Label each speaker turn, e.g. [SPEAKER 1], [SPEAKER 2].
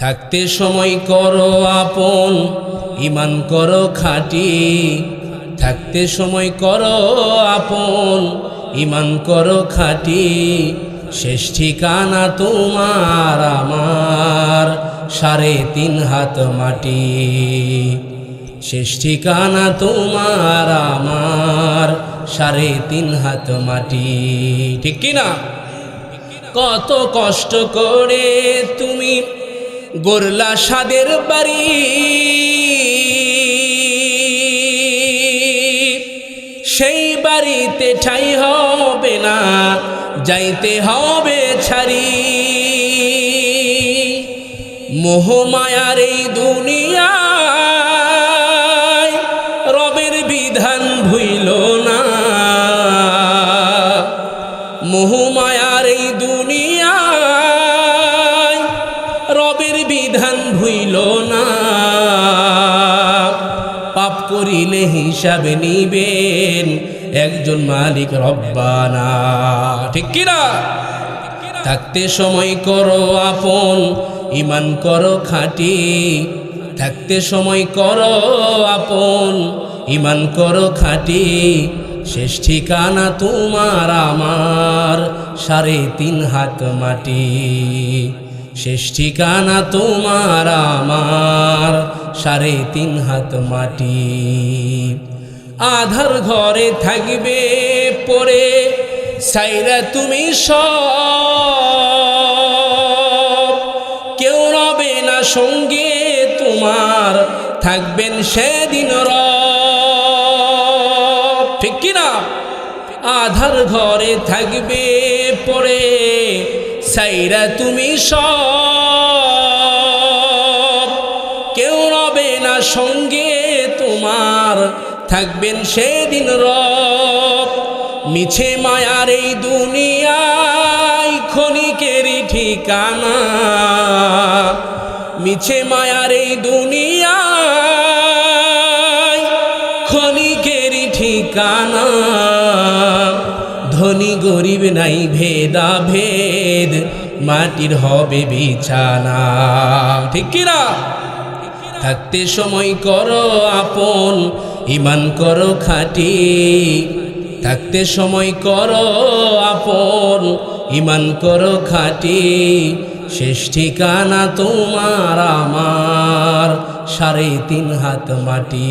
[SPEAKER 1] থাকতে সময় করো আপন ইমান করো খাটি। থাকতে সময় করো আপন ইমান করো খাটি। শেষ ঠিকানা তোমার আমার, সাড়ে তিন হাত মাটি। শেষ ঠিকানা তোমার আমার, সাড়ে তিন হাত মাটি। ঠিক কিনা? কত কষ্ট করে তুমি গোরলা সাদের বাড়ি। সেই বাড়িতে ঠাই হবে না, যাইতে হবে ছাড়ি। মোহমায়ার এই দুনিয়ায় রবের বিধান ভুইল না। মোহমায়ার এই দুনিয়ায় ভুইল না। পাপ করিলে হিসাব নিবেন একজন মালিক রব্বানা। ঠিক কিনা? থাকতে সময় করো আপন ইমান করো খাটি। থাকতে সময় করো আপন ইমান করো খাটি। শেষ ঠিকানা তোমার, আমার সাড়ে তিন হাত মাটি। শেষ ঠিকানা তোমার আমার। সাড়ে তিন হাত মাটি। আধার ঘরে থাকবে পরে সাইরা তুমি সব। কেউ রবে না সঙ্গে তোমার, থাকবেন সেদিন রব। ঠিক কিনা? আধার ঘরে থাকবে পরে সাইরা তুমি সব। কেউ রবে না সঙ্গে তোমার, থাকবেন সেদিন রব। মিছে মায়ার এই দুনিয়ায় ক্ষণিকেরই ঠিকানা। মিছে মায়ার এই দুনিয়ায় ক্ষণিকেরই ঠিকানা। ধনী গরিব নাই ভেদা ভেদ মাটির হবে বিছানা। ঠিক কিনা থাকতে সময় করো আপন ইমান করো খাটি। থাকতে সময় করো আপন ইমান করো খাটি। শেষ ঠিকানা তোমার, আমার সাড়ে তিন হাত মাটি।